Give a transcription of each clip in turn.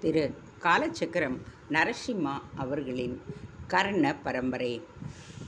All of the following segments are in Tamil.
திரு காலச்சக்கரம் நரசிம்மா அவர்களின் கர்ண பரம்பரை.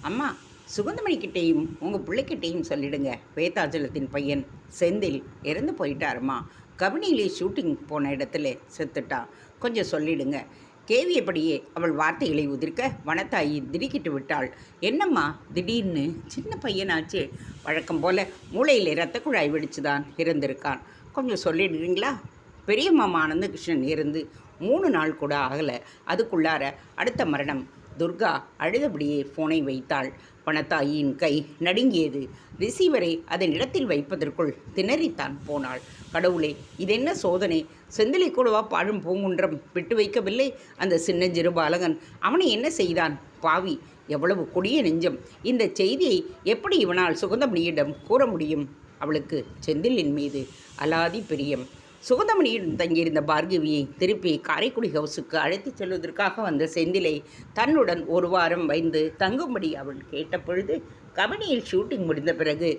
அம்மா சுகந்தமணிக்கிட்டேயும் உங்கள் பிள்ளைக்கிட்டேயும் சொல்லிடுங்க. வேதாச்சலத்தின் பையன் செந்தில் இறந்து போயிட்டாருமா. கபினியிலே ஷூட்டிங் போன இடத்துல செத்துட்டான் கொஞ்சம் சொல்லிடுங்க. கேவியபடியே அவள் வார்த்தைகளை உதிர்க்க வனத்தாயி திடுக்கிட்டு விட்டாள். என்னம்மா திடீர்னு சின்ன பையனாச்சு. வழக்கம் போல மூளையில் இரத்த குழாய் வெடிச்சுதான் இருந்திருக்கான் கொஞ்சம் சொல்லிடுறீங்களா? பெரிய மாமா ஆனந்தகிருஷ்ணன் இருந்து மூணு நாள் கூட ஆகலை. அதுக்குள்ளார அடுத்த மரணம். துர்கா அழுதபடியே ஃபோனை வைத்தாள். பணத்தாயின் கை நடுங்கியது. ரிசீவரை அதன் இடத்தில் வைப்பதற்குள் திணறித்தான் போனாள். கடவுளே இதென்ன சோதனை? செந்திலை கூடவா பாழும் பூங்குன்றம் விட்டு வைக்கவில்லை? அந்த சின்னஞ்சிறு பாலகன் அவனை என்ன செய்தான்? பாவி எவ்வளவு கொடிய நெஞ்சம். இந்த செய்தியை எப்படி இவனால் சுகந்தமணியிடம் கூற முடியும்? அவளுக்கு செந்திலின் மீது அலாதி பிரியம். சுகந்தமணியுடன் தங்கியிருந்த பார்கவியை திருப்பி காரைக்குடி ஹவுஸுக்கு அழைத்துச் செல்வதற்காக வந்த செந்திலை தன்னுடன் ஒரு வாரம் வைந்து தங்கும்படி அவள் கேட்டபொழுது கபடியில் ஷூட்டிங் முடிந்த பிறகு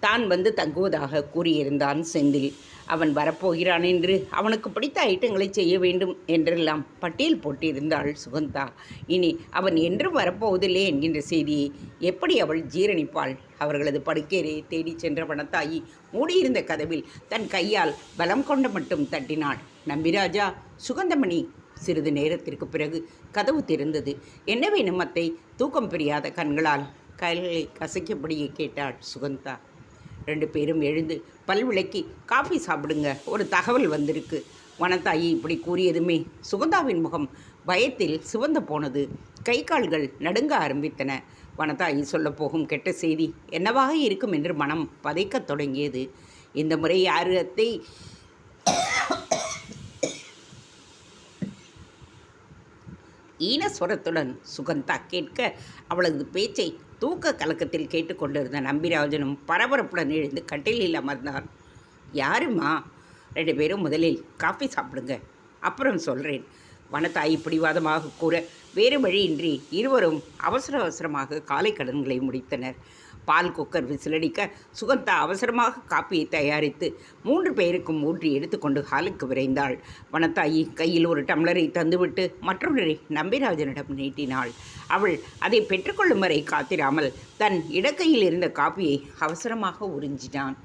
தான் வந்து தங்குவதாக கூறியிருந்தான் செந்தில். அவன் வரப்போகிறான் என்று அவனுக்கு பிடித்த ஐட்டங்களை செய்ய வேண்டும் என்றெல்லாம் பட்டியல் போட்டிருந்தாள் சுகந்தா. இனி அவன் என்றும் வரப்போவதில்லை என்கின்ற செய்தியை எப்படி அவள் ஜீரணிப்பாள்? அவர்களது படுக்கையரை தேடிச் சென்ற பணத்தாயி மூடியிருந்த கதவில் தன் கையால் பலம் கொண்ட மட்டும் தட்டினாள். நம்பிராஜா சுகந்தமணி சிறிது நேரத்திற்கு பிறகு கதவு திறந்தது. என்ன வேணும் அத்தை? தூக்கம் பிரியாத கண்களால் கைகளை கசைக்கபடியே கேட்டாள் சுகந்தா. ரெண்டு பேரும் எழுந்து பல்விளக்கி காஃபி சாப்பிடுங்க. ஒரு தகவல் வந்திருக்கு. வனத்தாயி இப்படி கூறியதுமே சுகந்தாவின் முகம் பயத்தில் சிவந்து போனது. கை கால்கள் நடுங்க ஆரம்பித்தன. வனத்தாயி சொல்லப்போகும் கெட்ட செய்தி என்னவாக இருக்கும் என்று மனம் பதைக்கத் தொடங்கியது. இந்த முறை யாரு அத்தை ஈனஸ்வரத்துடன் சுகந்தா கேட்க அவளது பேச்சை தூக்க கலக்கத்தில் கேட்டுக்கொண்டிருந்த நம்பிராஜனும் பரபரப்புடன் எழுந்து கட்டிலில் அமர்ந்தான் யாருமா ரெண்டு பேரும் முதலில் காஃபி சாப்பிடுங்க. அப்புறம் சொல்கிறேன் வனத்தாய் பிடிவாதமாக கூற வேறு வழியின்றி இருவரும் அவசர அவசரமாக காலை கடன்களை முடித்தனர். பால் குக்கர் விசிலடிக்க சுகந்தா அவசரமாக காப்பியை தயாரித்து மூன்று பேருக்கும் ஊற்றி எடுத்துக்கொண்டு ஹாலுக்கு விரைந்தாள். வனத்தாயி கையில் ஒரு டம்ளரை தந்துவிட்டு மற்றொன்றை நம்பிராஜனிடம் நீட்டினாள். அவள் அதை பெற்றுக்கொள்ளும் வரை காத்திராமல் தன் இடக்கையில் இருந்த காப்பியை அவசரமாக உறிஞ்சினான்.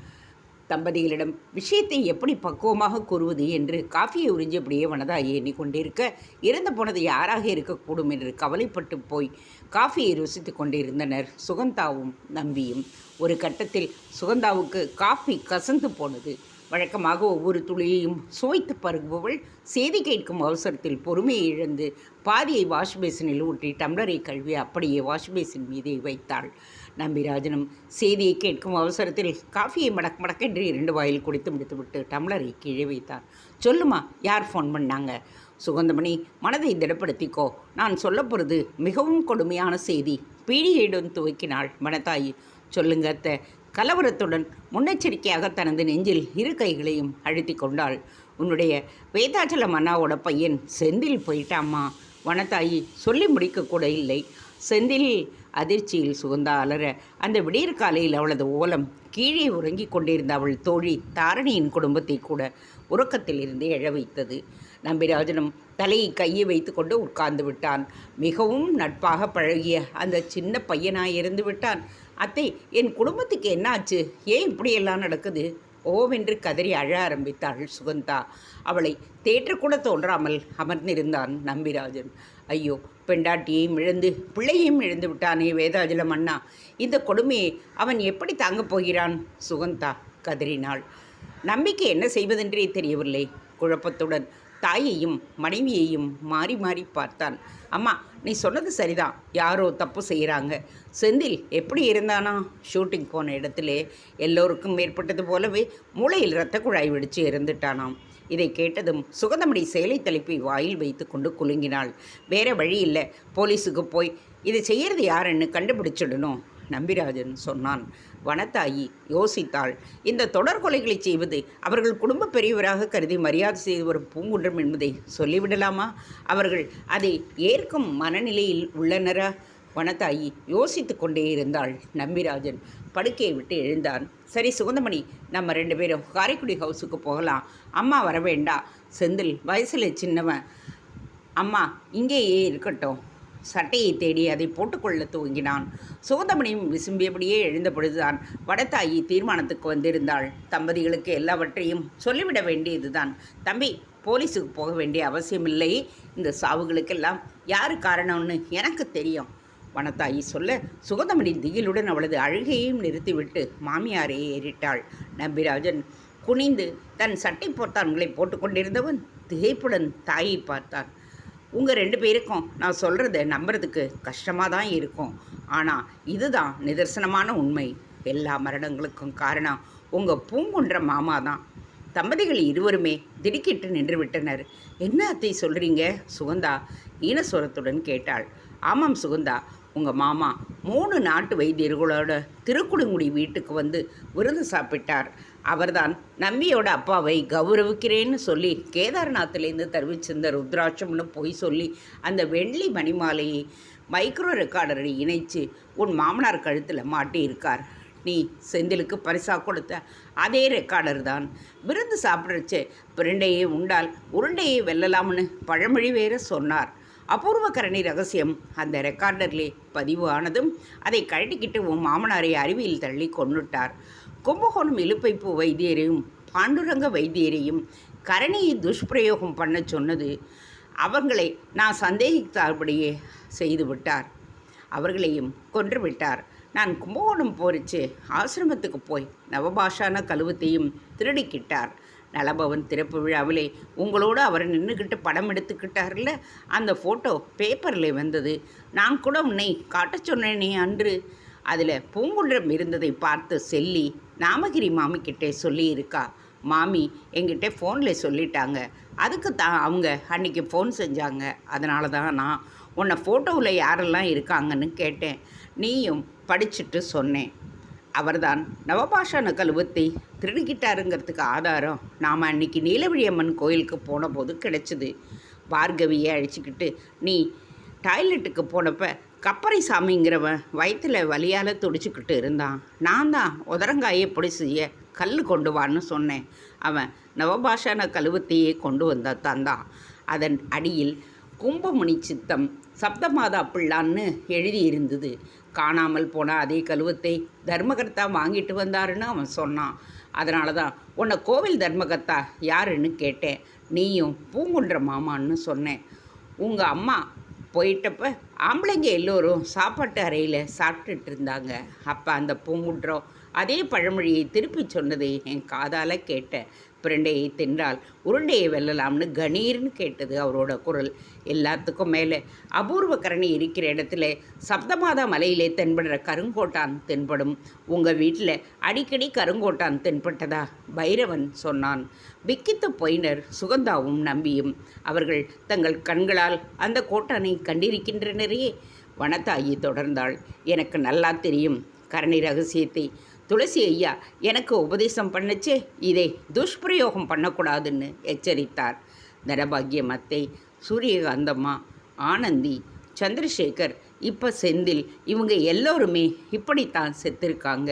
தம்பதிகளிடம் விஷயத்தை எப்படி பக்குவமாக கூறுவது? என்று காஃபியை உறிஞ்சபடியே வனதாயி எண்ணிக்கொண்டிருக்க இறந்து போனது யாராக இருக்கக்கூடும்? என்று கவலைப்பட்டு போய் காஃபியை ருசித்து கொண்டிருந்தனர் சுகந்தாவும் நம்பியும். ஒரு கட்டத்தில் சுகந்தாவுக்கு காஃபி கசந்து போனது. வழக்கமாக ஒவ்வொரு துளியையும் சுவைத்து பருகுபவள் செய்தி கேட்கும் அவசரத்தில் பொறுமையை இழந்து பாதியை வாஷ் பேசினில் ஊற்றி டம்ளரை கழுவி அப்படியே வாஷ் பேசின் மீதே வைத்தாள். நம்பிராஜனும் செய்தியை கேட்கும் அவசரத்தில் காஃபியை மடக் மடக்கென்று இரண்டு வாயில் குடித்து முடித்துவிட்டு டம்ளரை கீழே வைத்தார். சொல்லுமா யார் ஃபோன் பண்ணாங்க? சுகந்தமணி மனதை திடப்படுத்திக்கோ. நான் சொல்லப் போகிறது மிகவும் கொடுமையான செய்தி. பீடிகையுடன் துவக்கினாள் மனத்தாயி. சொல்லுங்க அத்தை. கலவரத்துடன் முன்னெச்சரிக்கையாக தனது நெஞ்சில் இரு கைகளையும் அழுத்தி கொண்டாள். உன்னுடைய வேதாச்சலம் அண்ணாவோட பையன் செந்தில் போயிட்டாம்மா. வனத்தாயி சொல்லி முடிக்கக்கூட இல்லை. செந்தில் அதிர்ச்சியில் சுகந்தா அலற அந்த விடியற் காலையில் அவளது ஓலம் கீழே உறங்கிக் கொண்டிருந்த அவள் தோழி தாரணியின் குடும்பத்தை கூட உறக்கத்திலிருந்து எழ வைத்தது. நம்பிராஜனும் தலையை கையை வைத்துக்கொண்டு உட்கார்ந்து விட்டான். மிகவும் நட்பாக பழகிய அந்த சின்ன பையனாய் இருந்து விட்டான். அத்தை என் குடும்பத்துக்கு என்னாச்சு? ஏன் இப்படியெல்லாம் நடக்குது? ஓவென்று கதறி அழ ஆரம்பித்தாள் சுகந்தா. அவளை தேற்றக்கூட தோன்றாமல் அமர்ந்திருந்தான் நம்பிராஜன். ஐயோ பெண்டாட்டியையும் இழந்து பிள்ளையையும் இழந்து விட்டானே வேதாஜலம் அண்ணா. இந்த கொடுமையை அவன் எப்படி தாங்கப் போகிறான்? சுகந்தா கதறினாள். நம்பிக்கை என்ன செய்வதென்றே தெரியவில்லை. குழப்பத்துடன் தாயையும் மனைவியையும் மாறி மாறி பார்த்தான். அம்மா நீ சொன்னது சரிதான். யாரோ தப்பு செய்கிறாங்க செந்தில் எப்படி இருந்தானா? ஷூட்டிங் போன இடத்துல எல்லோருக்கும் ஏற்பட்டது போலவே மூளையில் இரத்த குழாய் வெடித்து இருந்துட்டானாம் இதை கேட்டதும் சுகந்தமணி சேலை தலைப்பை வாயில் வைத்து கொண்டு குலுங்கினாள். வேற வழி இல்லை. போலீஸுக்கு போய் இதை செய்யறது யாருன்னு கண்டுபிடிச்சிடணும் நம்பிராஜன் சொன்னான். வனத்தாயி யோசித்தாள். இந்த தொடர் கொலைகளை செய்வது அவர்கள் குடும்ப பெரியவராக கருதி மரியாதை செய்து வரும் பூங்குன்றம் என்பதை சொல்லிவிடலாமா? அவர்கள் அதை ஏற்கும் மனநிலையில் உள்ளனரா? வனதாயி யோசித்து கொண்டே இருந்தாள் நம்பிராஜன். படுக்கையை விட்டு எழுந்தான். சரி சுகந்தமணி நம்ம ரெண்டு பேரும் காரைக்குடி ஹவுஸுக்கு போகலாம். அம்மா வர வேண்டாம் செந்தில் வயசில் சின்னவன். அம்மா இங்கேயே இருக்கட்டும். சட்டையை தேடி அதை போட்டுக்கொள்ள துவங்கினான். சுகந்தமணியும் விசும்பியபடியே எழுந்த பொழுதுதான் வடத்தாயி தீர்மானத்துக்கு வந்திருந்தாள். தம்பதிகளுக்கு எல்லாவற்றையும் சொல்லிவிட வேண்டியதுதான். தம்பி போலீஸுக்கு போக வேண்டிய அவசியமில்லை. இந்த சாவுகளுக்கெல்லாம் யார் காரணம்னு எனக்கு தெரியும். வனத்தாயி சொல்ல சுகந்தமனின் திகிலுடன் அவளது அழுகையையும் நிறுத்திவிட்டு மாமியாரை ஏறிட்டாள். நம்பிராஜன் குனிந்து தன் சட்டை பொத்தான்களை போட்டுக்கொண்டிருந்தவன் திகைப்புடன் தாயை பார்த்தான். உங்கள் ரெண்டு பேருக்கும் நான் சொல்கிறத நம்புறதுக்கு கஷ்டமாக தான் இருக்கும். ஆனால் இதுதான் நிதர்சனமான உண்மை. எல்லா மரணங்களுக்கும் காரணம் உங்கள் பூங்குன்ற மாமா தான் தம்பதிகள் இருவருமே திடுக்கிட்டு நின்று விட்டனர் என்ன அத்தை சொல்கிறீங்க சுகந்தா ஈனஸ்வரத்துடன் கேட்டாள். ஆமாம் சுகந்தா. உங்கள் மாமா மூணு நாட்டு வைத்தியர்களோட திருக்குடுங்குடி வீட்டுக்கு வந்து விருந்து சாப்பிட்டார். அவர்தான் நம்பியோட அப்பாவை கௌரவிக்கிறேன்னு சொல்லி கேதார்நாத்லேருந்து தெரிவிச்சிருந்த ருத்ராட்சம்னு போய் சொல்லி அந்த வெள்ளி மணிமாலையை மைக்ரோ ரெக்கார்டரை இணைச்சு உன் மாமனார் கழுத்தில் மாட்டியிருக்கார். நீ செந்திலுக்கு பரிசாக கொடுத்த அதே ரெக்கார்டர் தான். விருந்து சாப்பிட்றச்சு பிரண்டையே உண்டால் உருண்டையை வெல்லலாம்னு பழமொழி வேற சொன்னார். அபூர்வகரணி ரகசியம். அந்த ரெக்கார்டர்லே பதிவு ஆனதும் அதை கழட்டிக்கிட்டு உன் மாமனாரை அறிவியல் தள்ளி கொண்டுட்டார் கும்பகோணம் இழுப்பைப்பு வைத்தியரையும் பாண்டுரங்க வைத்தியரையும் கரணியை துஷ்பிரயோகம் பண்ண சொன்னது அவர்களை நான் சந்தேகித்தபடியே செய்து விட்டார். அவர்களையும் கொன்று விட்டார். நான் கும்பகோணம் போரிச்சு ஆசிரமத்துக்கு போய் நவபாஷான கழுவத்தையும் திருடிக்கிட்டார். நலபவன் திறப்பு விழாவிலே உங்களோடு அவர் நின்றுக்கிட்டு படம் எடுத்துக்கிட்டார்ல? அந்த ஃபோட்டோ பேப்பரில் வந்தது. நான் கூட உன்னை காட்ட சொன்னேனே அன்று. அதில் பூங்குன்றம் இருந்ததை பார்த்து செல்லி நாமகிரி மாமிக்கிட்டே சொல்லியிருக்கா. மாமி என்கிட்ட ஃபோனில் சொல்லிட்டாங்க. அதுக்கு தான் அவங்க அன்றைக்கி ஃபோன் செஞ்சாங்க. அதனால தான் நான் உன்னை ஃபோட்டோவில் யாரெல்லாம் இருக்காங்கன்னு கேட்டேன். நீயும் படிச்சுட்டு சொன்னேன். அவர்தான். நவபாஷான கழுவத்தை திருடிக்கிட்டாருங்கிறதுக்கு ஆதாரம். நாம் அன்னைக்கு நீலவழி அம்மன் கோயிலுக்கு போன போது கிடைச்சிது. பார்கவியை அழிச்சிக்கிட்டு நீ டாய்லெட்டுக்கு போனப்ப கப்பரை சாமிங்கிறவன் வயிற்றில் வலியால் துடிச்சிக்கிட்டு இருந்தான். நான் தான் உதரங்காயை பிடிச்சிய செய்ய கல் கொண்டு வான்னு சொன்னேன். அவன் நவபாஷான கழுவத்தையே கொண்டு வந்த தந்தான் அதன் அடியில் கும்பமுனி சித்தம் சப்தமாதா பிள்ளான்னு எழுதியிருந்தது. காணாமல் போன அதே கழுவத்தை தர்மகர்த்தா வாங்கிட்டு வந்தாருன்னு அவன் சொன்னான். அதனால தான் உன்னை கோவில் தர்மகர்த்தா யாருன்னு கேட்டேன். நீயும் பூங்குன்ற மாமான்னு சொன்னேன். உங்கள் அம்மா போயிட்டப்ப ஆம்பளைங்க எல்லோரும் சாப்பாட்டு அறையில் சாப்பிட்டுட்டு இருந்தாங்க. அப்போ அந்த பூங்குன்றம் அதே பழமொழியை திருப்பி சொன்னதை என் காதால் கேட்டேன். பிரண்டையை தின்றால் உருண்டையை வெல்லலாம்னு கணீர்னு கேட்டது அவரோட குரல். எல்லாத்துக்கும் மேலே அபூர்வ கரணி இருக்கிற இடத்துல சப்தமாதா மலையிலே தென்படுற கருங்கோட்டான் தென்படும். உங்கள் வீட்டில் அடிக்கடி கருங்கோட்டான் தென்பட்டதா? பைரவன் சொன்னான். விக்கித்த பொயினர் சுகந்தாவும் நம்பியும். அவர்கள் தங்கள் கண்களால் அந்த கோட்டானை கண்டிருக்கின்றனரே. வனத்தாயி தொடர்ந்தாள். எனக்கு நல்லா தெரியும். கரணி ரகசியத்தை துளசி ஐயா எனக்கு உபதேசம் பண்ணுச்சு. இதை துஷ்பிரயோகம் பண்ணக்கூடாதுன்னு எச்சரித்தார். தனபாகியம் அத்தை சூரியகாந்தம்மா ஆனந்தி சந்திரசேகர் இப்போ செந்தில் இவங்க எல்லோருமே இப்படித்தான் செத்திருக்காங்க.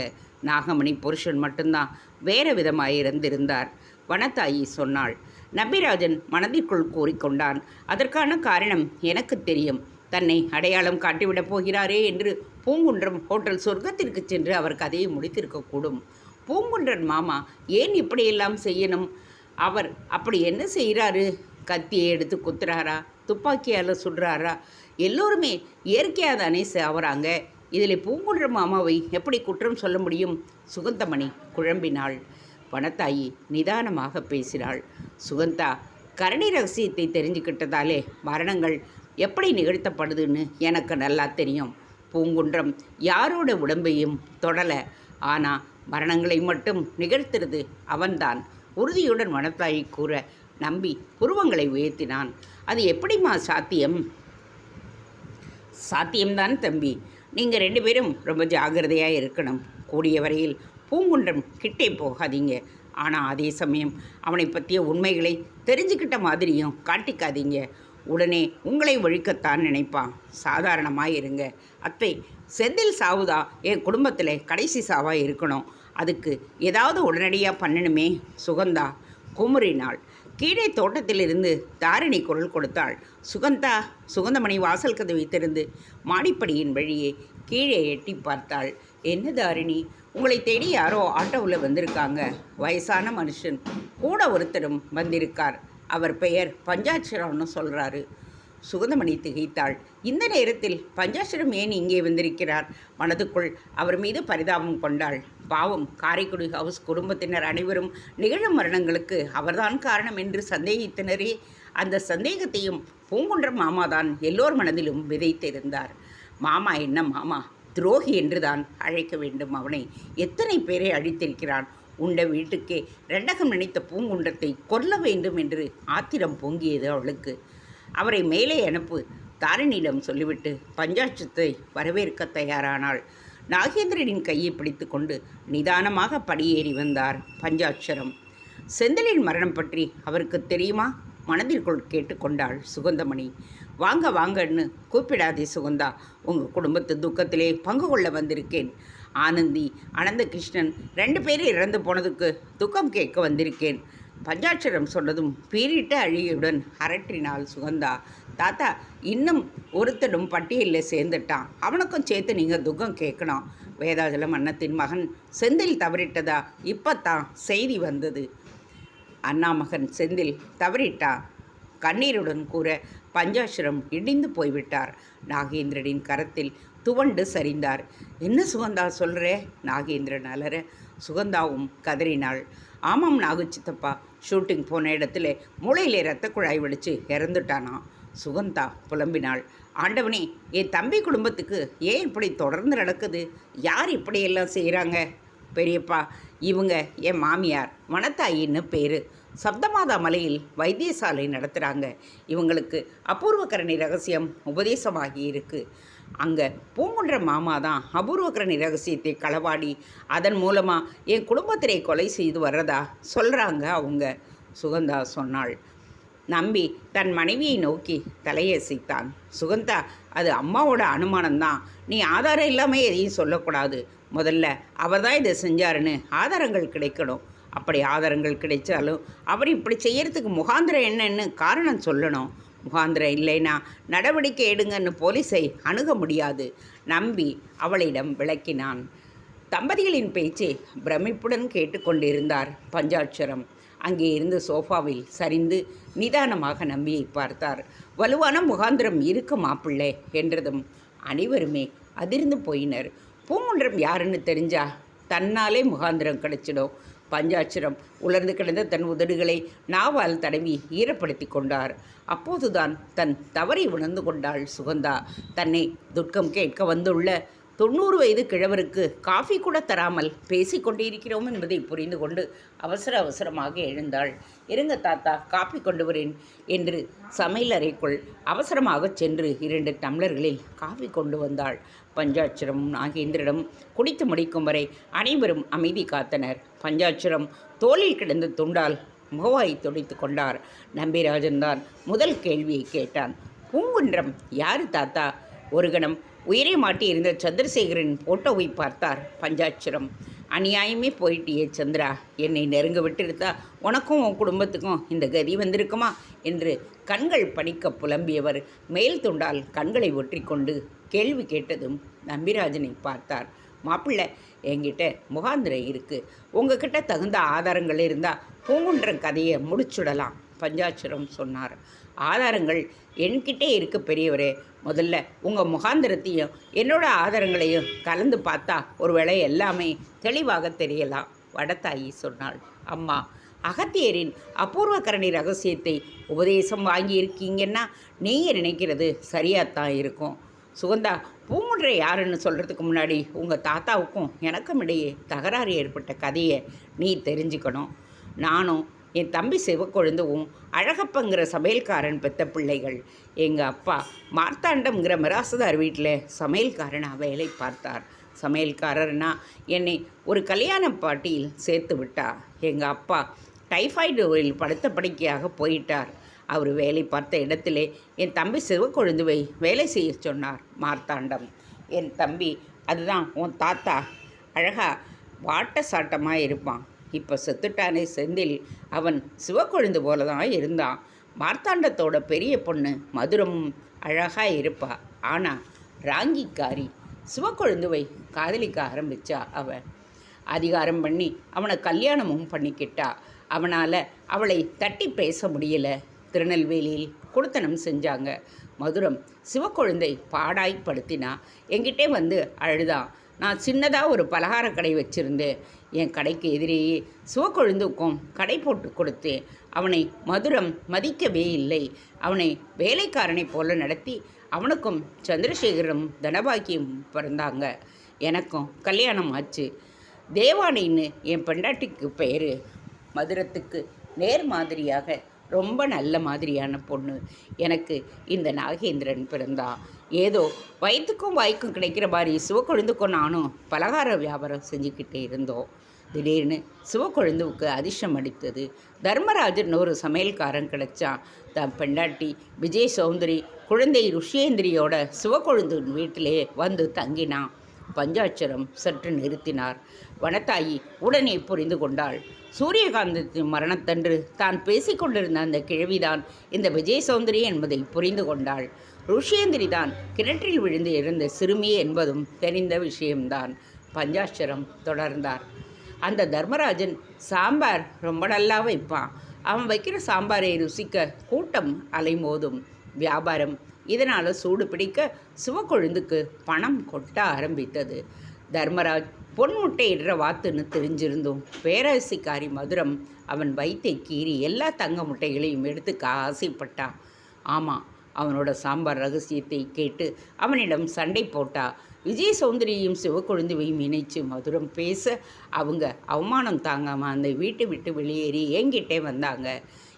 நாகமணி புருஷன் மட்டும்தான் வேறு விதமாக இருந்திருந்தார். வனத்தாயி சொன்னாள் நபிராஜன் மனதிற்குள் கூறிக்கொண்டான். அதற்கான காரணம் எனக்கு தெரியும். தன்னை அடையாளம் காட்டிவிடப் போகிறாரே என்று பூங்குன்றம் ஹோட்டல் சொர்க்கத்திற்கு சென்று அவர் கதையை முடித்திருக்கக்கூடும். பூங்குன்றன் மாமா ஏன் இப்படியெல்லாம் செய்யணும்? அவர் அப்படி என்ன செய்கிறாரு? கத்தியை எடுத்து குத்துறாரா? துப்பாக்கியால் சுடுறாரா? எல்லோருமே இயற்கையாக தானே சாவறாங்க இதில் பூங்குன்ற மாமாவை எப்படி குற்றம் சொல்ல முடியும்? சுகந்தமணி குழம்பினாள். வனத்தாயி நிதானமாக பேசினாள். சுகந்தா கரணி ரகசியத்தை தெரிஞ்சுக்கிட்டதாலே மரணங்கள் எப்படி நிகழ்த்தப்படுதுன்னு எனக்கு நல்லா தெரியும். பூங்குன்றம் யாரோட உடம்பையும் தொடலை. ஆனால் மரணங்களை மட்டும் நிகழ்த்துறது அவன்தான். உறுதியுடன் வனத்தாயி கூற நம்பி புருவங்களை உயர்த்தினான். அது எப்படிம்மா சாத்தியம்? சாத்தியம்தான் தம்பி. நீங்கள் ரெண்டு பேரும் ரொம்ப ஜாகிரதையாக இருக்கணும். கூடிய வரையில் பூங்குன்றம் கிட்டே போகாதீங்க. ஆனால் அதே சமயம் அவனை பற்றிய உண்மைகளை தெரிஞ்சுக்கிட்ட மாதிரியும் காட்டிக்காதீங்க. உடனே உங்களை ஒழிக்கத்தான் நினைப்பான். சாதாரணமாக இருங்க அத்தை செந்தில் சாவுதா என் குடும்பத்தில் கடைசி சாவாக இருக்கணும். அதுக்கு ஏதாவது உடனடியாக பண்ணணுமே? சுகந்தா குமுறினாள் கீழே தோட்டத்திலிருந்து தாரிணி குரல் கொடுத்தாள். சுகந்தா சுகந்தமணி வாசல் கதவை திறந்து மாடிப்படியின் வழியே கீழே எட்டி பார்த்தாள். என்ன தாரிணி? உங்களை தேடி யாரோ ஆட்டோவில் வந்திருக்காங்க. வயசான மனுஷன். கூட ஒருத்தரும் வந்திருக்கார். அவர் பெயர் பஞ்சாட்சரம்னு சொல்கிறாரு சுகந்தமணி திகைத்தாள். இந்த நேரத்தில் பஞ்சாட்சரம் ஏன் இங்கே வந்திருக்கிறார்? மனதுக்குள் அவர் மீது பரிதாபம் கொண்டாள். பாவம் காரைக்குடி ஹவுஸ் குடும்பத்தினர் அனைவரும் நிகழும் மரணங்களுக்கு அவர்தான் காரணம் என்று சந்தேகித்தனரே. அந்த சந்தேகத்தையும் பூங்குன்றம் மாமாதான் எல்லோர் மனதிலும் விதைத்திருந்தார். மாமா என்ன மாமா? துரோகி என்றுதான் அழைக்க வேண்டும் அவனை. எத்தனை பேரை அழித்திருக்கிறான்? உண்ட வீட்டுக்கே ரெண்டகம் நினைத்த பூங்குன்றத்தை கொல்ல வேண்டும் என்று ஆத்திரம் பொங்கியது அவளுக்கு. அவரை மேலே அனுப்பு தாரிணியிடம் சொல்லிவிட்டு பஞ்சாட்சத்தை வரவேற்க தயாரானாள். நாகேந்திரனின் கையை பிடித்து கொண்டு நிதானமாக படியேறி வந்தார் பஞ்சாட்சரம். செந்திலின் மரணம் பற்றி அவருக்கு தெரியுமா? மனதிற்குள் கேட்டுக்கொண்டாள் சுகந்தமணி. வாங்க வாங்கன்னு கூப்பிடாதே சுகந்தா. உங்கள் குடும்பத்து துக்கத்திலே பங்கு கொள்ள வந்திருக்கேன். ஆனந்தி அனந்தகிருஷ்ணன் ரெண்டு பேரும் இறந்து போனதுக்கு துக்கம் கேட்க வந்திருக்கேன். பஞ்சாட்சரம் சொன்னதும் பீரிட்ட அழியுடன் அரற்றினாள் சுகந்தா. தாத்தா இன்னும் ஒருத்தனும் பட்டியலில் சேர்ந்துட்டான். அவனுக்கும் சேர்த்து நீங்கள் துக்கம் கேட்கணும். வேதாஜலம் அன்னத்தின் மகன் செந்தில் தவறிட்டதா? இப்போத்தான் செய்தி வந்தது. அண்ணா மகன் செந்தில் தவறிட்டா? கண்ணீருடன் கூற பஞ்சாட்சரம் இடிந்து போய்விட்டார். நாகேந்திரனின் கரத்தில் துவண்டு சரிந்தார். என்ன சுகந்தா சொல்கிற நாகேந்திரன் அலற சுகந்தாவும் கதறினாள். ஆமாம் நாகு சித்தப்பா ஷூட்டிங் போன இடத்துல மூளையிலே ரத்த குழாய் வெடிச்சு இறந்துட்டானா? சுகந்தா புலம்பினாள். ஆண்டவனே என் தம்பி குடும்பத்துக்கு ஏன் இப்படி தொடர்ந்து நடக்குது? யார் இப்படியெல்லாம் செய்கிறாங்க பெரியப்பா இவங்க என் மாமியார். மணத்தாயின்னு பேர். சப்தமாதா மலையில் வைத்தியசாலை நடத்துகிறாங்க இவங்களுக்கு அபூர்வகரணி ரகசியம் உபதேசமாகி இருக்குது அங்கே பூங்குன்ற மாமா தான் அபூர்வகரணி ரகசியத்தை களவாடி அதன் மூலமாக என் குடும்பத்திலே கொலை செய்து வர்றதா சொல்கிறாங்க அவங்க. சுகந்தா சொன்னாள். நம்பி தன் மனைவியை நோக்கி தலையசைத்தான். சுகந்தா அது அம்மாவோட அனுமானம்தான். நீ ஆதாரம் இல்லாமல் எதையும் சொல்லக்கூடாது. முதல்ல அவர் தான் இதை செஞ்சாருன்னு ஆதாரங்கள் கிடைக்கணும். அப்படி ஆதாரங்கள் கிடைச்சாலும் அவர் இப்படி செய்யறதுக்கு முகாந்திரம் என்னன்னு காரணம் சொல்லணும். முகாந்திரம் இல்லைனா நடவடிக்கை எடுங்கன்னு போலீஸை அணுக முடியாது. நம்பி அவளிடம் விளக்கினான். தம்பதிகளின் பேச்சை பிரமிப்புடன் கேட்டுக்கொண்டிருந்தார் பஞ்சாட்சரம். அங்கே இருந்து சோஃபாவில் சரிந்து நிதானமாக நம்பியை பார்த்தார். வலுவான முகாந்திரம் இருக்கு மாப்பிள்ளை என்றதும் அனைவருமே அதிர்ந்து போயினர். பூங்குன்றம் யாருன்னு தெரிஞ்சா? தன்னாலே முகாந்திரம் கிடைச்சிடும். பஞ்சாட்சரம் உலர்ந்து கிடந்த தன் உதடுகளை நாவால் தடவி ஈரப்படுத்தி கொண்டார். அப்போதுதான் தன் தவறை உணர்ந்து கொண்டாள் சுகந்தா. தன்னை துர்க்கம் கேட்க வந்துள்ள தொண்ணூறு வயது கிழவருக்கு காஃபி கூட தராமல் பேசிக் கொண்டிருக்கிறோம் என்பதை புரிந்து கொண்டு அவசர அவசரமாக எழுந்தாள். இருங்க தாத்தா காஃபி கொண்டு வரேன் என்று சமையலறைக்குள் அவசரமாக சென்று இரண்டு டம்ளர்களில் காஃபி கொண்டு வந்தாள். பஞ்சாட்சரம் நாகேந்திரிடம் குடித்து முடிக்கும் வரை அனைவரும் அமைதி காத்தனர். பஞ்சாட்சரம் தோளில் கிடந்த துண்டால் முகவாயை துடைத்து கொண்டார். நம்பிராஜன் தான் முதல் கேள்வியை கேட்டான். பூங்குன்றம் யாரு தாத்தா? ஒரு கணம் உயிரை மாட்டியிருந்த சந்திரசேகரின் போட்டோவை பார்த்தார் பஞ்சாட்சரம். அநியாயமே போயிட்டியே சந்திரா. என்னை நெருங்க விட்டிருந்தா உனக்கும் உன் குடும்பத்துக்கும் இந்த கதி வந்திருக்குமா? என்று கண்கள் பணிக்க புலம்பியவர் மேல் துண்டால் கண்களை ஒற்றிக்கொண்டு கேள்வி கேட்டதும் நம்பிராஜனை பார்த்தார். மாப்பிள்ளை என்கிட்ட முகாந்திரம் இருக்குது உங்ககிட்ட தகுந்த ஆதாரங்கள் இருந்தால் பூங்குன்ற கதையை முடிச்சுடலாம் பஞ்சாட்சரம் சொன்னார். ஆதாரங்கள் என்கிட்டே இருக்க பெரியவரே. முதல்ல உங்கள் முகாந்திரத்தையும் என்னோட ஆதாரங்களையும் கலந்து பார்த்தா ஒருவேளை எல்லாமே தெளிவாக தெரியலாம் வடத்தாயி சொன்னாள். அம்மா அகத்தியரின் அபூர்வகரணி ரகசியத்தை உபதேசம் வாங்கியிருக்கீங்கன்னா நீங்கள் நினைக்கிறது சரியாகத்தான் இருக்கும். சுகந்தா பூங்குன்றை யாருன்னு சொல்கிறதுக்கு முன்னாடி உங்கள் தாத்தாவுக்கும் எனக்கும் இடையே தகராறு ஏற்பட்ட கதையை நீ தெரிஞ்சுக்கணும். நானும் என் தம்பி சிவக்கொழுந்துவும் அழகப்பங்கிற சமையல்காரன் பெத்த பிள்ளைகள். எங்கள் அப்பா மார்த்தாண்டம்ங்கிற மிராசுதார் வீட்டில் சமையல்காரனாக வேலை பார்த்தார். சமையல்காரர்னா என்னை ஒரு கல்யாண பாட்டியில் சேர்த்து விட்டார். எங்கள் அப்பா டைஃபாய்டு நோயில் படுத்த படுக்கையாக போயிட்டார். அவர் வேலை பார்த்த இடத்திலே என் தம்பி சிவக்கொழுந்துவை வேலை செய்ய சொன்னார் மார்த்தாண்டம். என் தம்பி அதுதான் உன் தாத்தா. அழகாக வாட்ட சாட்டமாக இருப்பான் இப்போ செத்துட்டானே செந்தில். அவன் சிவக்கொழுந்து போல தான் இருந்தான். மார்த்தாண்டத்தோட பெரிய பொண்ணு மதுரமும் அழகாக இருப்பா. ஆனால் ராங்கிக்காரி சிவக்கொழுந்துவை காதலிக்க ஆரம்பிச்சா அவன் அதிகாரம் பண்ணி அவனை கல்யாணமும் பண்ணிக்கிட்டா. அவனால் அவளை தட்டி பேச முடியல. திருநெல்வேலியில் கொடுத்தனம் செஞ்சாங்க. மதுரம் சிவக்கொழுந்தை பாடாய்ப்படுத்தினா என்கிட்டே வந்து அழுதான் நான் சின்னதாக ஒரு பலகார கடை வச்சுருந்தேன். என் கடைக்கு எதிரேயே சிவக்கொழுந்துக்கும் கடை போட்டு கொடுத்து அவனை மதுரம் மதிக்கவே இல்லை. அவனை வேலைக்காரனை போல நடத்தி அவனுக்கும் சந்திரசேகரும் தனபாக்கியும் பிறந்தாங்க. எனக்கும் கல்யாணம் ஆச்சு. தேவானின்னு என் பெண்டாட்டிக்கு பெயர் மதுரத்துக்கு நேர் மாதிரியாக ரொம்ப நல்ல மாதிரியான பொண்ணு. எனக்கு இந்த நாகேந்திரன் பிறந்தான் ஏதோ வயிற்றுக்கும் வாய்க்கும் கிடைக்கிற மாதிரி சிவக்கொழுந்துக்கும் நானும் பலகார வியாபாரம் செஞ்சுக்கிட்டே இருந்தோம். திடீர்னு சிவக்கொழுந்துவுக்கு அதிர்ஷ்டம் அடித்தது தர்மராஜன் ஒரு சமையல்காரன் கிடைச்சான் தன் பெண்டாட்டி விஜய் சௌந்தரி குழந்தை ருஷேந்திரியோட சிவக்கொழுந்து வீட்டிலே வந்து தங்கினான். பஞ்சாட்சரம் சற்று நிறுத்தினார். வனத்தாயி உடனே புரிந்து கொண்டாள். சூரியகாந்தத்தின் மரணத்தன்று தான் பேசிக்கொண்டிருந்த அந்த கிழவிதான் இந்த விஜய சௌந்தரி என்பதை புரிந்து கொண்டாள். ருஷேந்திரி தான் கிணற்றில் விழுந்து இருந்த சிறுமி என்பதும் தெரிந்த விஷயம்தான் பஞ்சாட்சரம் தொடர்ந்தார். அந்த தர்மராஜன் சாம்பார் ரொம்ப நல்லா வைப்பான். அவன் வைக்கிற சாம்பாரை ருசிக்க கூட்டம் அலைமோதும். வியாபாரம் இதனால் சூடு பிடிக்க சிவக்கொழுந்துக்கு பணம் கொட்ட ஆரம்பித்தது. தர்மராஜ் பொன் முட்டையிடுற வாத்துன்னு தெரிஞ்சிருந்தோம் பேரரசிக்காரி மதுரம் அவன் வயிற்றை கீறி எல்லா தங்க முட்டைகளையும் எடுத்துக்க ஆசைப்பட்டான் ஆமாம் அவனோட சாம்பார் ரகசியத்தை கேட்டு அவனிடம் சண்டை போட்டா விஜய் சௌந்தரியையும் சிவக்கொழுந்துவையும் இணைச்சு மதுரம் பேச அவங்க அவமானம் தாங்காமல் அந்த வீட்டை விட்டு வெளியேறி என்கிட்டே வந்தாங்க.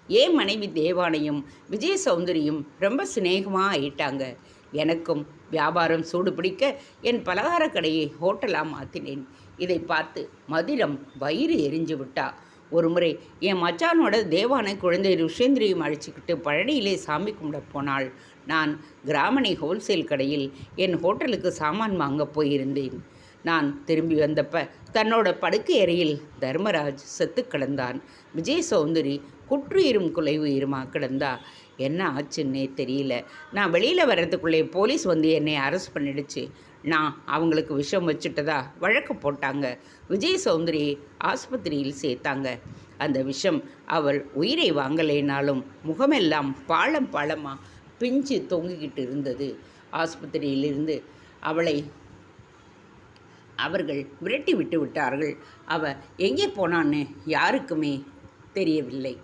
ஏன் மனைவி தேவானையும் விஜய சௌந்தரியும் ரொம்ப சிநேகமாக ஆயிட்டாங்க. எனக்கும் வியாபாரம் சூடு பிடிக்க என் பலகார கடையை ஹோட்டலாக மாற்றினேன் இதை பார்த்து மதுரம் வயிறு எரிஞ்சு விட்டா. ஒரு முறை என் மச்சானோட தேவானை குழந்தை ருஷேந்திரியும் அழைச்சிக்கிட்டு பழனியிலே சாமி கும்பிட போனாள். நான் கிராமணி ஹோல்சேல் கடையில் என் ஹோட்டலுக்கு சாமான் வாங்க போயிருந்தேன். நான் திரும்பி வந்தப்ப தன்னோட படுக்கை அறையில் தர்மராஜ் செத்து கிடந்தான். விஜய் சௌந்தரி குற்றுயிரும் குலைவுயிருமா கிடந்தா என்ன ஆச்சுன்னே தெரியல. நான் வெளியில் வர்றதுக்குள்ளே போலீஸ் வந்து என்னை அரெஸ்ட் பண்ணிடுச்சு. நான் அவங்களுக்கு விஷம் வச்சுட்டதா? வழக்கு போட்டாங்க. விஜய் சௌந்தரி ஆஸ்பத்திரியில் சேர்த்தாங்க. அந்த விஷம் அவள் உயிரை வாங்கலைனாலும் முகமெல்லாம் பாலம் பாலமாக பிஞ்சு தொங்கிக்கிட்டு இருந்தது. ஆஸ்பத்திரியிலிருந்து அவளை அவர்கள் விரட்டி விட்டு விட்டார்கள். அவ எங்கே போனான்னு யாருக்குமே தெரியவில்லை.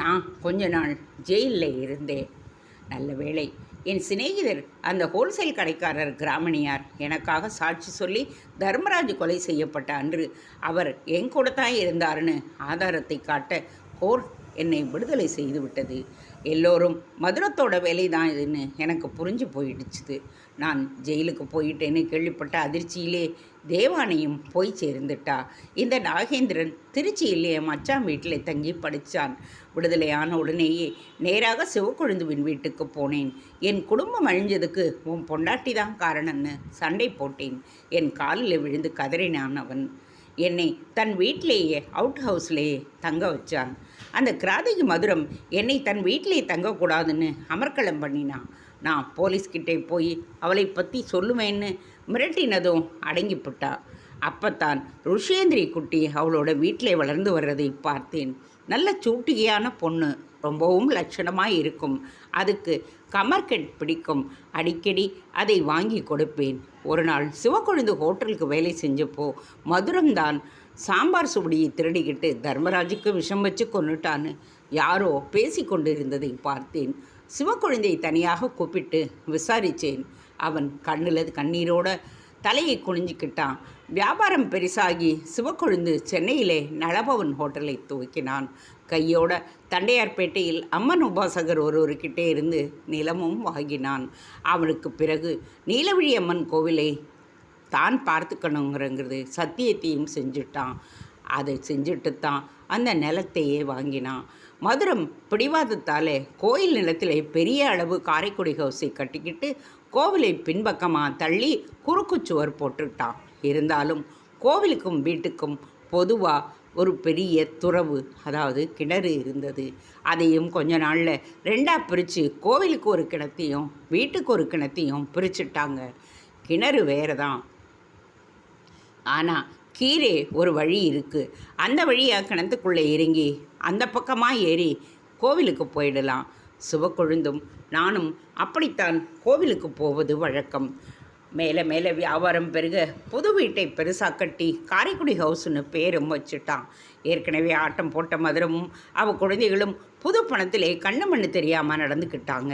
நான் கொஞ்ச நாள் ஜெயிலில் இருந்தேன். நல்ல வேளை என் சிநேகிதர் அந்த ஹோல்சேல் கடைக்காரர் கிராமணியார் எனக்காக சாட்சி சொல்லி தர்மராஜ் கொலை செய்யப்பட்ட அன்று அவர் என் கூட தான் இருந்தாருன்னு ஆதாரத்தை காட்ட கோர்ட் என்னை விடுதலை செய்து விட்டது. எல்லோரும் மதுரத்தோட வேலை தான் இதுன்னு எனக்கு புரிஞ்சு போயிடுச்சுது. நான் ஜெயிலுக்கு போயிட்டேன்னு கேள்விப்பட்ட அதிர்ச்சியிலே தேவானையும் போய் சேர்ந்துட்டா. இந்த நாகேந்திரன் திருச்சியிலே மச்சான் வீட்டில் தங்கி படித்தான் விடுதலையான உடனேயே நேராக சிவக்கொழுந்துவின் வீட்டுக்கு போனேன். என் குடும்பம் அழிஞ்சதுக்கு உன் பொண்டாட்டி தான் காரணம்னு சண்டை போட்டேன். என் காலில் விழுந்து கதறினான் அவன். என்னை தன் வீட்டிலேயே அவுட் ஹவுஸ்லேயே தங்க வச்சான். அந்த கிராதகி மதுரம் என்னை தன் வீட்டிலே தங்கக்கூடாதுன்னு அமர்க்களம் பண்ணினான். நான் போலீஸ்கிட்டே போய் அவளை பற்றி சொல்லுவேன்னு மிரட்டினதும் அடங்கிவிட்டா அப்பத்தான் ருஷேந்திரி குட்டி அவளோட வீட்டில் வளர்ந்து வர்றதை பார்த்தேன். நல்ல சூட்டிகையான பொண்ணு ரொம்பவும் லட்சணமாக இருக்கும். அதுக்கு கமர்கெட் பிடிக்கும். அடிக்கடி அதை வாங்கி கொடுப்பேன். ஒரு நாள் சிவக்கொழுந்து ஹோட்டலுக்கு வேலை செஞ்சப்போ மதுரம்தான் சாம்பார் சுவடியை திருடிக்கிட்டு தர்மராஜுக்கு விஷம் வச்சு கொண்டுட்டான்னு யாரோ பேசி கொண்டு இருந்ததை பார்த்தேன். சிவக்குழந்தையை தனியாக கூப்பிட்டு விசாரித்தேன் அவன் கண்ணில் கண்ணீரோட தலையை குனிஞ்சிக்கிட்டான். வியாபாரம் பெருசாகி சிவக்கொழுந்து சென்னையிலே நலபவன் ஹோட்டலை துவக்கினான். கையோட தண்டையார்பேட்டையில் அம்மன் உபாசகர் ஒருவர்கிட்டே இருந்து நிலமும் வாங்கினான். அவனுக்கு பிறகு நீலவிழி அம்மன் கோவிலை தான் பார்த்துக்கணுங்கிறங்கிறது சத்தியத்தையும் செஞ்சுட்டான். அதை செஞ்சுட்டு தான் அந்த நிலத்தையே வாங்கினான். மதுரம் பிடிவாதத்தால் கோயில் நிலத்திலே பெரிய அளவு காரைக்குடி ஹவுஸை கட்டிக்கிட்டு கோவிலை பின்பக்கமாக தள்ளி குறுக்கு சுவர் போட்டுட்டான். இருந்தாலும் கோவிலுக்கும் வீட்டுக்கும் பொதுவாக ஒரு பெரிய துறவு அதாவது கிணறு இருந்தது. அதையும் கொஞ்ச நாளில் ரெண்டாக பிரித்து கோவிலுக்கு ஒரு கிணத்தையும் வீட்டுக்கு ஒரு கிணத்தையும் பிரிச்சுட்டாங்க. கிணறு வேறு தான் ஆனால் கீழே ஒரு வழி இருக்குது அந்த வழியாக கிணத்துக்குள்ளே இறங்கி அந்த பக்கமாக ஏறி கோவிலுக்கு போயிடலாம். சிவக்கொழுந்தும் நானும் அப்படித்தான் கோவிலுக்கு போவது வழக்கம். மேலே மேலே வியாபாரம் பெருக புது வீட்டை பெருசாக கட்டி காரைக்குடி ஹவுஸ்னு பேரும் வச்சுட்டான். ஏற்கனவே ஆட்டம் போட்ட மதுரமும் அவ குழந்தைகளும் புது பணத்திலே கண்ணு மண்ணு தெரியாமல் நடந்துக்கிட்டாங்க.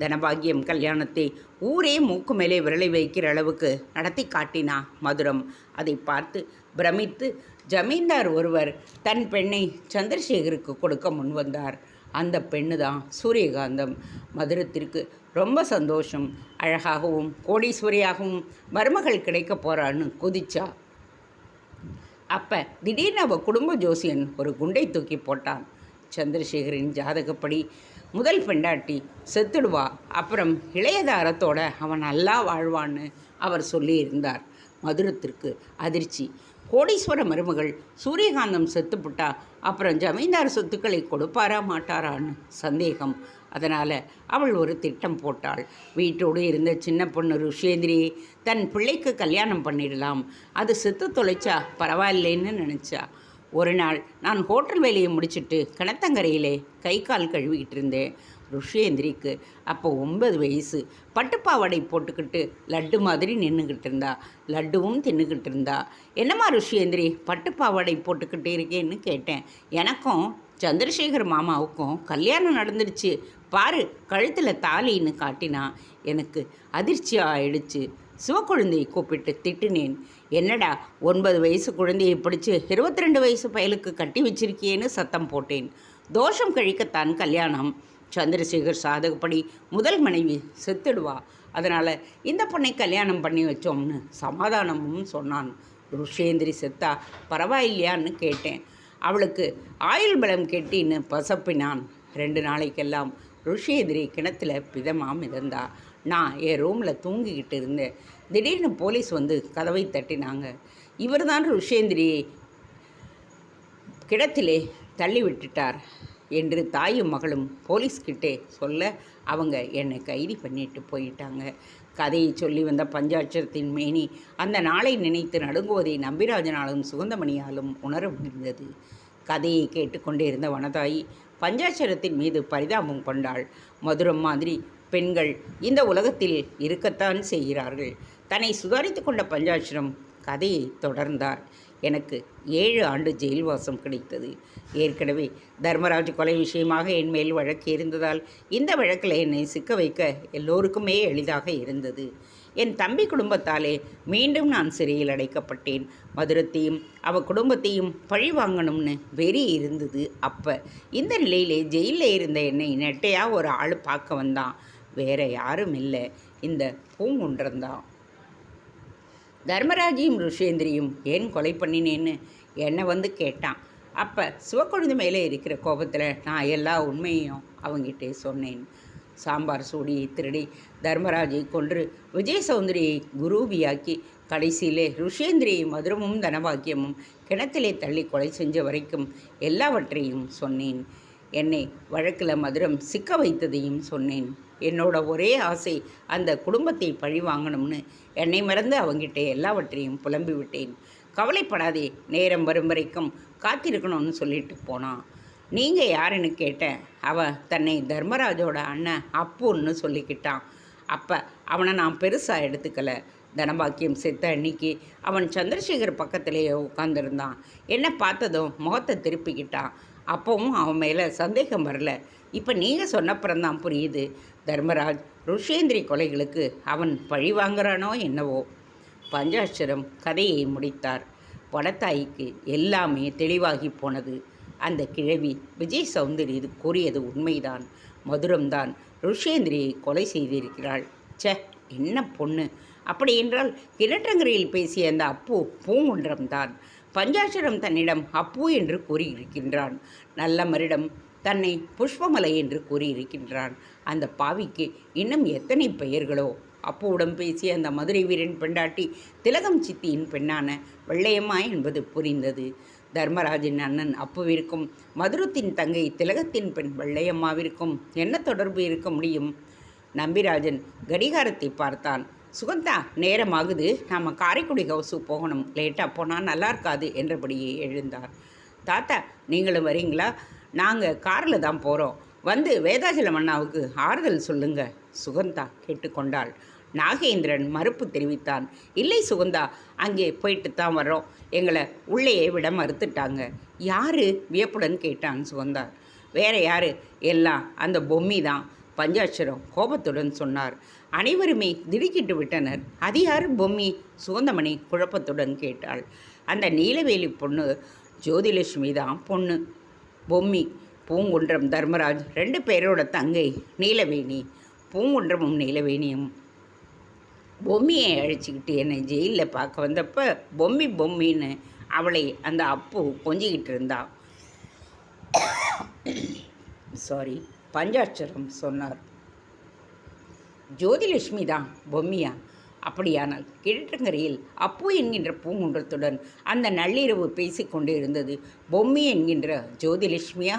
தனபாகியம் கல்யாணத்தை ஊரே மூக்கு மேலே விரலை வைக்கிற அளவுக்கு நடத்தி காட்டினா மதுரம். அதை பார்த்து பிரமித்து ஜமீன்தார் ஒருவர் தன் பெண்ணை சந்திரசேகருக்கு கொடுக்க முன்வந்தார் அந்த பெண்ணு தான் சூரியகாந்தம். மதுரத்திற்கு ரொம்ப சந்தோஷம். அழகாகவும் கோடீஸ்வரியாகவும் மருமகள் கிடைக்க போகிறான்னு குதிச்சா. அப்போ திடீர்னு அவள் குடும்ப ஜோசியன் ஒரு குண்டை தூக்கி போட்டான். சந்திரசேகரின் ஜாதகப்படி முதல் பெண்டாட்டி செத்துடுவா. அப்புறம் இளையதாரத்தோட அவன் நல்லா வாழ்வான்னு அவர் சொல்லியிருந்தார். மதுரத்திற்கு அதிர்ச்சி. கோடீஸ்வர மருமகள் சூரியகாந்தம் செத்துப்புட்டா அப்புறம் ஜமீன்தார் சொத்துக்களை கொடுப்பாரா மாட்டாரான்னு சந்தேகம். அதனால் அவள் ஒரு திட்டம் போட்டாள். வீட்டோடு இருந்த சின்ன பொண்ணு ருஷேந்திரி தன் பிள்ளைக்கு கல்யாணம் பண்ணிடலாம். அது செத்து தொலைச்சா பரவாயில்லைன்னு நினச்சா. ஒரு நாள் நான் ஹோட்டல் வேலையை முடிச்சிட்டு கிணத்தங்கரையிலே கை கால் கழுவிக்கிட்டு இருந்தேன். ருஷேந்திரிக்கு அப்போ ஒன்பது வயசு. பட்டுப்பாவடை போட்டுக்கிட்டு லட்டு மாதிரி நின்றுக்கிட்டு இருந்தா. லட்டுவும் தின்னுக்கிட்டு இருந்தா. என்னம்மா ருஷேந்திரி பட்டுப்பாவடை போட்டுக்கிட்டு இருக்கேன்னு கேட்டேன். எனக்கும் சந்திரசேகர் மாமாவுக்கும் கல்யாணம் நடந்துடுச்சு. பாரு கழுத்தில் தாலின்னு காட்டினா எனக்கு அதிர்ச்சி ஆயிடுச்சு. சிவக்குழந்தையை கூப்பிட்டு திட்டினேன். என்னடா ஒன்பது வயசு குழந்தையை பிடிச்சி இருபத்தி ரெண்டு வயசு பயலுக்கு கட்டி வச்சிருக்கியேன்னு சத்தம் போட்டேன். தோஷம் கழிக்கத்தான் கல்யாணம். சந்திரசேகர் சாதகப்படி முதல் மனைவி செத்துடுவா. அதனால் இந்த பொண்ணை கல்யாணம் பண்ணி வச்சோம்னு சமாதானமும் சொன்னான். ருஷேந்திரி செத்தா பரவாயில்லையான்னு கேட்டேன். அவளுக்கு ஆயுள் பலம் கெட்டின்னு பசப்பினான். ரெண்டு நாளைக்கெல்லாம் ருஷேந்திரி கிணத்துல பிதமாக மிதந்தா. நான் என் ரூமில் தூங்கிக்கிட்டு இருந்தேன். திடீர்னு போலீஸ் வந்து கதவை தட்டினாங்க. இவர் தான் ருஷேந்திரியை கிடத்திலே தள்ளி விட்டுட்டார் என்று தாயும் மகளும் போலீஸ்கிட்டே சொல்ல அவங்க என்னை கைது பண்ணிட்டு போயிட்டாங்க. கதையை சொல்லி வந்த பஞ்சாட்சரத்தின் மேனி அந்த நாளை நினைத்து நடுங்குவதை நம்பிராஜனாலும் சுகந்தமணியாலும் உணர முடிந்தது. கதையை கேட்டுக்கொண்டே இருந்த வனதாயி பஞ்சாட்சரத்தின் மீது பரிதாபம் கொண்டாள். மதுரம் மாதிரி பெண்கள் இந்த உலகத்தில் இருக்கத்தான் செய்கிறார்கள். தன்னை சுதாரித்து கொண்ட பஞ்சாட்சரம் கதையை தொடர்ந்தார். எனக்கு ஏழு ஆண்டு ஜெயில்வாசம் கிடைத்தது. ஏற்கனவே தர்மராஜ் கொலை விஷயமாக என் மேல் வழக்கு இருந்ததால் இந்த வழக்கில் என்னை சிக்க வைக்க எல்லோருக்குமே எளிதாக இருந்தது. என் தம்பி குடும்பத்தாலே மீண்டும் நான் சிறையில் அடைக்கப்பட்டேன். மதுரத்தையும் அவ குடும்பத்தையும் பழி வாங்கணும்னு வெறி இருந்தது அப்போ. இந்த நிலையிலே ஜெயிலில் இருந்த என்னை நெட்டையாக ஒரு ஆள் பார்க்க வந்தான். வேற யாரும் இல்லை. இந்த பூங்குன்றந்தான் தர்மராஜையும் ருஷேந்திரியும் ஏன் கொலை பண்ணினேன்னு? என்னை வந்து கேட்டான். அப்போ சிவக்கொழுந்து மேலே இருக்கிற கோபத்தில் நான் எல்லா உண்மையையும் அவங்கிட்டே சொன்னேன். சாம்பார் சூடியை திருடி தர்மராஜை கொன்று விஜய சௌந்தரியை குரூபியாக்கி கடைசியிலே ருஷேந்திரியை மதுரமும் தனபாக்கியமும் கிணத்திலே தள்ளி கொலை செஞ்ச வரைக்கும் எல்லாவற்றையும் சொன்னேன். என்னை வழக்கில் மதுரம் சிக்க வைத்ததையும் சொன்னேன். என்னோட ஒரே ஆசை அந்த குடும்பத்தை பழி வாங்கணும்னு என்னை மறந்து அவங்கிட்ட எல்லாவற்றையும் புலம்பி விட்டேன் கவலைப்படாதே நேரம் வரும் வரைக்கும் காத்திருக்கணும்னு சொல்லிட்டு போனான் நீங்கள் யாருன்னு கேட்டேன் அவன் தன்னை தர்மராஜோட அண்ணன் அப்புன்னு சொல்லிக்கிட்டான் அப்போ அவனை நான் பெருசாக எடுத்துக்கல. தனபாக்கியம் செத்த அன்னைக்கு அவன் சந்திரசேகர் பக்கத்திலேயே உட்காந்துருந்தான் என்ன பார்த்ததும் முகத்தை திருப்பிக்கிட்டான் அப்பவும் அவன் மேலே சந்தேகம் வரல. இப்போ நீங்கள் சொன்னப்புறம்தான் புரியுது. தர்மராஜ் ருஷேந்திரி கொலைகளுக்கு அவன் பழி வாங்குறானோ என்னவோ? பஞ்சாட்சரம் கதையை முடித்தார். வடத்தாய்க்கு எல்லாமே தெளிவாகி போனது. அந்த கிழவி விஜய் சௌந்தரி இது கூறியது உண்மைதான். மதுரம்தான் ருஷேந்திரியை கொலை செய்திருக்கிறாள். ச்சே என்ன பொண்ணு? அப்படி என்றால் கிணற்றங்கரையில் பேசிய அந்த அப்பு பூங்குன்றம்தான். பஞ்சாட்சரம் தன்னிடம் அப்பு என்று கூறியிருக்கின்றான். நல்ல மரிடம் தன்னை புஷ்பமலை என்று கூறியிருக்கின்றான். அந்த பாவிக்கு இன்னும் எத்தனை பெயர்களோ? அப்புவுடன் பேசிய அந்த மதுரை வீரன் பெண்டாட்டி திலகம் சித்தியின் பெண்ணான வெள்ளையம்மா என்பது புரிந்தது. தர்மராஜின் அண்ணன் அப்புவிற்கும் மதுரத்தின் தங்கை திலகத்தின் பெண் வெள்ளையம்மாவிற்கும் என்ன தொடர்பு இருக்க முடியும்? நம்பிராஜன் கடிகாரத்தை பார்த்தான். சுகந்தா நேரமாகுது. நாம் காரைக்குடி ஹவுஸு போகணும். லேட்டாக போனால் நல்லா இருக்காது என்றபடியே எழுந்தார். தாத்தா நீங்களும் வரீங்களா? நாங்கள் காரில் தான் போகிறோம் வந்து வேதாச்சலம் அண்ணாவுக்கு ஆறுதல் சொல்லுங்க சுகந்தா கேட்டுக்கொண்டாள். நாகேந்திரன் மறுப்பு தெரிவித்தான். இல்லை சுகந்தா அங்கே போயிட்டு தான் வர்றோம். எங்களை உள்ளேயே விட மறுத்துட்டாங்க. யாரு? வியப்புடன் கேட்டான் சுகந்தா. வேற யாரு? எல்லாம் அந்த பொம்மி தான் பஞ்சாட்சரம் கோபத்துடன் சொன்னார். அனைவருமே திடுக்கிட்டு விட்டனர். அது யார் பொம்மி சுகந்தமணி குழப்பத்துடன் கேட்டாள். அந்த நீலவேலி பொண்ணு ஜோதிலட்சுமி தான் பொண்ணு. பொம்மி பூங்குன்றம் தர்மராஜ் ரெண்டு பேரோட தங்கை நீலவேணி பூங்குன்றமும் நீலவேணியும். பொம்மியை அழைச்சிக்கிட்டு என்னை ஜெயிலில் பார்க்க வந்தப்போ பொம்மி பொம்மின்னு அவளை அந்த அப்பு கொஞ்சிக்கிட்டு இருந்தா. சாரி பஞ்சாட்சரம் சொன்னார். ஜோதிலட்சுமி தான் பொம்மியா? அப்படியானால் கிழற்றங்கரையில் அப்பு என்கின்ற பூங்குன்றத்துடன் அந்த நள்ளிரவு பேசிக்கொண்டு இருந்தது. பொம்மி என்கின்ற ஜோதிலட்சுமியா?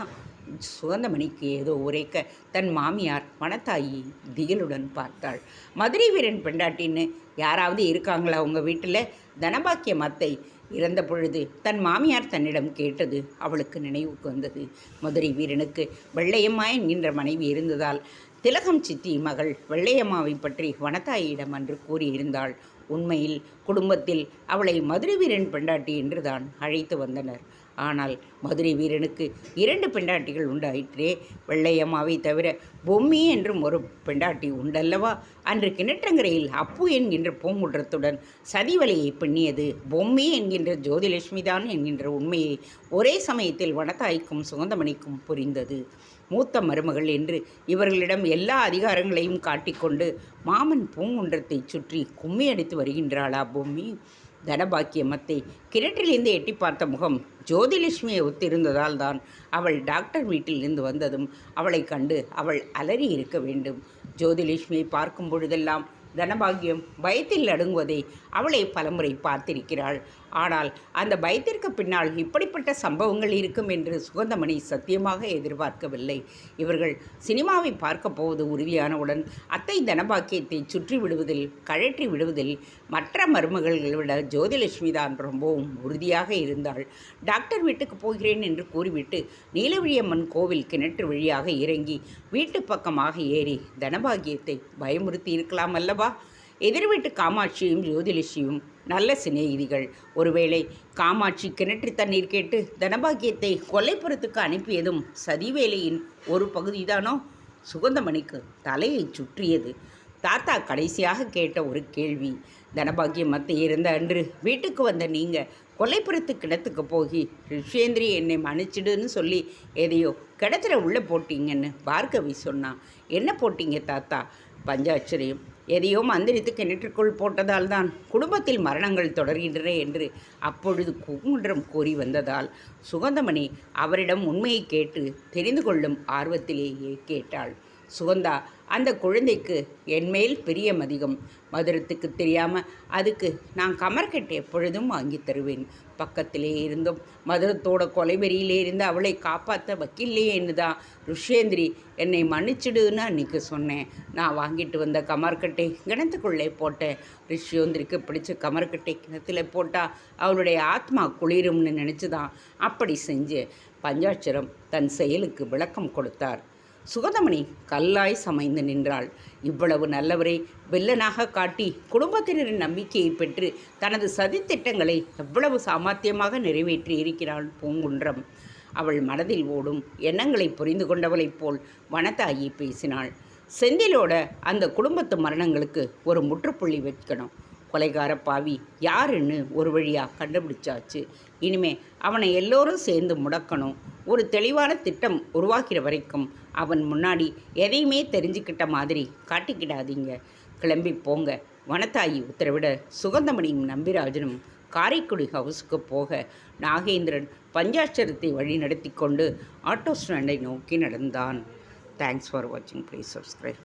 சுகந்தமணிக்கு ஏதோ உரைக்க தன் மாமியார் மணத்தாயி திகிலுடன் பார்த்தாள். மதுரை வீரன் பெண்டாட்டின்னு யாராவது இருக்காங்களா உங்கள் வீட்டில்? தனபாக்கிய மத்தை இறந்த பொழுது தன் மாமியார் தன்னிடம் கேட்டது அவளுக்கு நினைவுக்கு வந்தது. மதுரை வீரனுக்கு வெள்ளையம்மாய் என்கின்ற மனைவி இருந்ததால் திலகம் சித்தி மகள் வெள்ளையம்மாவை பற்றி வனத்தாயிடம் அன்று கூறியிருந்தாள். உண்மையில் குடும்பத்தில் அவளை மதுரை வீரன் பெண்டாட்டி என்றுதான் அழைத்து வந்தனர். ஆனால் மதுரை வீரனுக்கு இரண்டு பெண்டாட்டிகள் உண்டாயிற்றே. வெள்ளையம்மாவை தவிர பொம்மி என்றும் ஒரு பெண்டாட்டி உண்டல்லவா? அன்று கிணற்றங்கரையில் அப்பு என்கின்ற பூங்குன்றத்துடன் சதிவலையை பின்னியது பொம்மி என்கின்ற ஜோதிலட்சுமி தான் என்கின்ற உண்மையை ஒரே சமயத்தில் வனத்தாய்க்கும் சுகந்தமணிக்கும் புரிந்தது. மூத்த மருமகள் என்று இவர்களிடம் எல்லா அதிகாரங்களையும் காட்டிக்கொண்டு மாமன் பூங்குன்றத்தை சுற்றி கும்மி அடித்து வருகின்றாளா பொம்மி? தனபாக்கியமத்தை கிணற்றிலிருந்து எட்டி பார்த்த முகம் ஜோதிலட்சுமியை ஒத்திருந்ததால் தான் அவள் டாக்டர் வீட்டிலிருந்து வந்ததும் அவளை கண்டு அவள் அலறி இருக்க வேண்டும். ஜோதிலட்சுமியை பார்க்கும் பொழுதெல்லாம் தனபாகியம் பயத்தில் அடங்குவதை அவளை பலமுறை பார்த்திருக்கிறாள். ஆனால் அந்த பயத்திற்கு பின்னால் இப்படிப்பட்ட சம்பவங்கள் இருக்கும் என்று சுகந்தமணி சத்தியமாக எதிர்பார்க்கவில்லை. இவர்கள் சினிமாவை பார்க்க போவது உறுதியானவுடன் அத்தை தனபாக்கியத்தை சுற்றி விடுவதில் கழற்றி விடுவதில் மற்ற மருமகளை விட ஜோதிலட்சுமி தான் ரொம்பவும் உறுதியாக இருந்தாள். டாக்டர் வீட்டுக்கு போகிறேன் என்று கூறிவிட்டு நீலவிழியம்மன் கோவில் கிணற்று வழியாக இறங்கி வீட்டு பக்கமாக ஏறி தனபாகியத்தை பயமுறுத்தி இருக்கலாம் அல்லவா? எதிர் வீட்டு காமாட்சியும் ஜோதிலட்சுமியும் நல்ல சிநேகிதிகள். ஒருவேளை காமாட்சி கிணற்று தண்ணீர் கேட்டு தனபாக்கியத்தை கொல்லைப்புறத்துக்கு அனுப்பியதும் சதிவேலையின் ஒரு பகுதிதானோ? சுகந்தமணிக்கு தலையை சுற்றியது. தாத்தா கடைசியாக கேட்ட ஒரு கேள்வி தனபாக்கியம் மத்திய இருந்த அன்று வீட்டுக்கு வந்த நீங்கள் கொலைப்புறத்து கிணத்துக்கு போகி ரிஷேந்திரி என்னை மன்னிச்சிடுன்னு சொல்லி எதையோ கிணத்துல உள்ளே போட்டீங்கன்னு பார்கவி சொன்னான். என்ன போட்டீங்க தாத்தா? பஞ்சாட்சரியம். எதையோ மந்திரித்து கிணற்றுக்குள் போட்டதால் தான் குடும்பத்தில் மரணங்கள் தொடர்கின்றன என்று அப்பொழுது குங்குன்றம் கூறி வந்ததால் சுகந்தமணி அவரிடம் உண்மையை கேட்டு தெரிந்து கொள்ளும் ஆர்வத்திலேயே கேட்டாள். சுகந்தா அந்த குழந்தைக்கு என்மேல் பிரியம் அதிகம். மதுரத்துக்கு தெரியாமல் அதுக்கு நான் கமர்கட்டு எப்பொழுதும் வாங்கி தருவேன். பக்கத்திலே இருந்தும் மதுரத்தோட கொலைவெறியிலே இருந்து அவளை காப்பாற்ற வக்கில்லையேன்னு தான் ருஷேந்திரி என்னை மன்னிச்சிடுன்னு அன்றைக்கி சொன்னேன். நான் வாங்கிட்டு வந்த கமர்கட்டை கிணத்துக்குள்ளே போட்டேன். ரிஷியோந்திரிக்கு பிடிச்ச கமர்கட்டை கிணத்துல போட்டால் அவளுடைய ஆத்மா குளிரும்னு நினச்சி தான் அப்படி செஞ்சு பஞ்சாட்சரம் தன் செயலுக்கு விளக்கம் கொடுத்தார். சுகதமணி கல்லாய் சமைந்து நின்றாள். இவ்வளவு நல்லவரை வில்லனாக காட்டி குடும்பத்தினரின் நம்பிக்கையை பெற்று தனது சதித்திட்டங்களை எவ்வளவு சாமர்த்தியமாக நிறைவேற்றி இருக்கிறாள் பூங்குன்றம். அவள் மனதில் ஓடும் எண்ணங்களை புரிந்து கொண்டவளைப் போல் வனத்தாயி பேசினாள். செந்திலோட அந்த குடும்பத்து மரணங்களுக்கு ஒரு முற்றுப்புள்ளி வைக்கணும். கொலைகார பாவி யாருன்னு ஒரு வழியாக கண்டுபிடிச்சாச்சு. இனிமே அவனை எல்லோரும் சேர்ந்து முடக்கணும். ஒரு தெளிவான திட்டம் உருவாக்கிற வரைக்கும் அவன் முன்னாடி எதையுமே தெரிஞ்சுக்கிட்ட மாதிரி காட்டிக்கிடாதீங்க. கிளம்பி போங்க. வனத்தாயி உத்தரவிட சுகந்தமணியும் நம்பிராஜனும் காரைக்குடி ஹவுஸுக்கு போக நாகேந்திரன் பஞ்சாட்சரத்தை வழி நடத்தி கொண்டு ஆட்டோ ஸ்டாண்டை நோக்கி நடந்தான். தேங்க்ஸ் ஃபார் வாட்சிங் ப்ளீஸ் சப்ஸ்கிரைப்